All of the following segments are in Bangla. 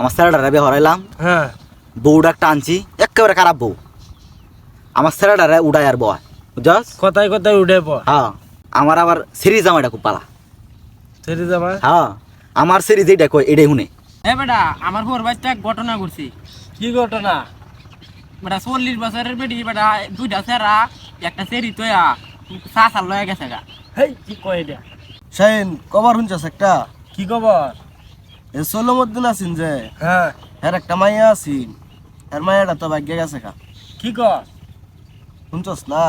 আমার স্যালাডারে বিয়ে হরাইলাম। হ্যাঁ। বউটা একটা আনছি একেবারে খারাপ বউ। আমার স্যালাডারে উড়াই আর বয় বুঝছস? কথায় কথায় উঠে পড় হ্যাঁ আমার আবার সিরিজ জামাইটা খুব পালা। ছেড়ে যাবা হ্যাঁ আমার সিরিজ এইটা কই এটাই শুনে। এ বেটা আমার হোর বাচ্চা এক ঘটনা করছি কি ঘটনা? বেটা চল্লিশ বছরের বেটি বেটা দুইটা সেরা একটা সেরি তোয়া চাষার লয়ে গেছে গা। হেই কি কয় এটা? শাইন কবার শুনছস একটা? কি খবর এ সোলমদ্দিন আছিন যে? হ্যাঁ। এর একটা মাইয়া আছিন এর মাইয়াটা তো ভাগ্যে গেছে কা কি কর শুনছস না?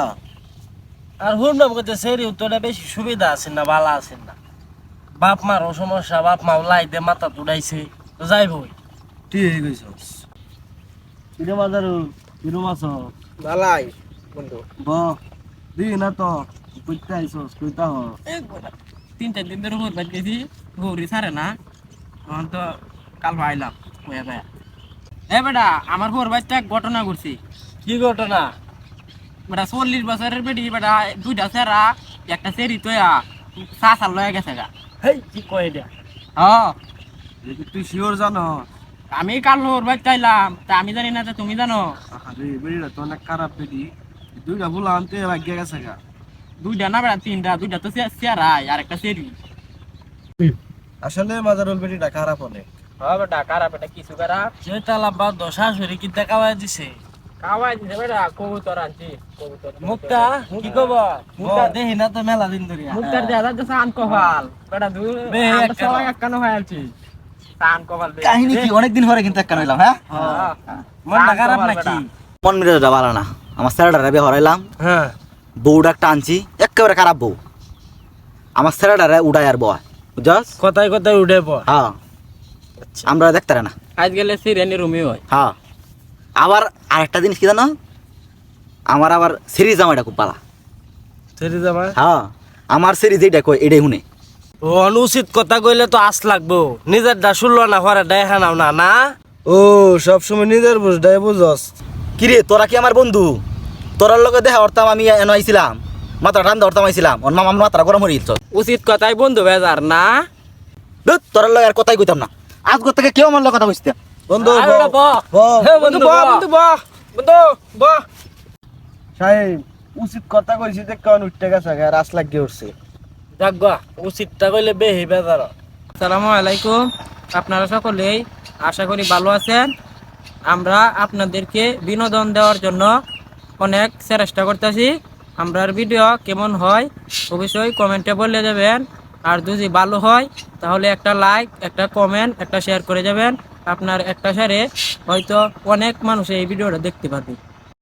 আর শুনলাম কইতে সেরি উত্তরটা বেশি সুবিধা আছে না বালা আছে না। বাপ মারও সমস্যা বাপ মাও লাই দে মাথা তুড়াইছে তো যাইবই ঠিক হয়ে গেছস কিরে বাজারু কিরম আছো? ভালাই বন্ধু। ব দি না তো কইতে আইছস কইতা হ। তিন চার দিন ধরে হোর বাদ গেছি গৌরী সারে না। তখন তো কাল আইলাম কয়া কয়া এ বেটা আমার হোর বাচ্চা এক ঘটনা করছি কি ঘটনা? বেটা চল্লিশ বছরের বেটি বেটা দুইটা সেরা একটা সেরি তোয়া চাষার লয়ে গেছে গা। হেই কি কয় এটা? হ্যাঁ দেখি তুই শিওর জানো? আমি কাল হোর বাচ্চা আইলাম তা আমি জানি না তা তুমি জানো? আরে বেড়িটা তো অনেক খারাপ বেডি দুইটা ফুলা আনতে ভাগ্যে গেছে গা। দুইটা না বেটা তিনটা দুইটা তো চেয়ারাই আর একটা সেরি আসলে মাজারুল বেডিটা খারাপ অনেক। হ্যাঁ বেটা খারাপ বেটা কিছু খারাপ? যেটা লাম্বা দশা শরীর কি দেখাওয়া দিছে। কাওয়াই দিছে বেটা কবুতর আনছি কবুতর মুক্তা কি না তো মেলা দিন ধরিয়া। মুক্তার দেখা যাচ্ছে সান কপাল বেটা দু বে, সবাই একখানো হয়ে আছি সান কপাল কাহিনী কি? অনেকদিন পরে কিন্তু হইলাম হ্যাঁ? হ্যাঁ। মনটা খারাপ নাকি? মন মিরাজটা ভালো না। আমার স্যালাডারে বিয়ে হরাইলাম হ্যাঁ। বউটা একটা আনছি একেবারে খারাপ বউ। আমার স্যালাডারে উড়াই আর বয়। বুঝছস কথায় কথায় উঠে পড়। হ্যাঁ। আমরা দেখতে না। আজ গেলে সিরিয়ানি রুমি হয়। হ্যাঁ। আবার আরেকটা জিনিস কি জানো? আমার আবার সিরিজ জামাইটা খুব পালা। ছেড়ে যাবা হ্যাঁ। আমার সিরিজ এইটা কই? এটাই শুনে। ও অনুচিত কথা কইলে তো আস লাগবো। নিজের ডা শুনলো না হরে দেখা নাও না না? ও সব সময় নিজের বুঝডাই বুঝস। কিরে তোরা কি আমার বন্ধু? তোরার লগে দেখা অর্তাম আমি এন আইছিলাম। ওর মামা মাত্রা গরম হয়ে উচিত কথাই বন্ধু বেজার না? তোরার লগে আর কথাই কইতাম না। আজ থেকে কেউ আমার লগে কথা কইতে বন্ধু আরে বহ। বন্ধু বহ, বন্ধু বহ। বন্ধু বহ। শাহিন উচিত কথা কইছি যে কেন উঠতে গেছে গা রাস লাগিয়ে উঠছে। যাগা উচিতটা কইলে বেহি বেজার। আসসালামু আলাইকুম। আপনারা সকলেই আশা করি ভালো আছেন। আমরা আপনাদেরকে বিনোদন দেওয়ার জন্য অনেক চেষ্টা করতেছি। আমরার ভিডিও কেমন হয়, অবশ্যই কমেন্টে বলে দেবেন আর যদি ভালো হয়, তাহলে একটা লাইক একটা কমেন্ট একটা শেয়ার করে যাবেন। আপনার একটা শেয়ারে হয়তো অনেক মানুষ এই ভিডিওটা দেখতে পাবে।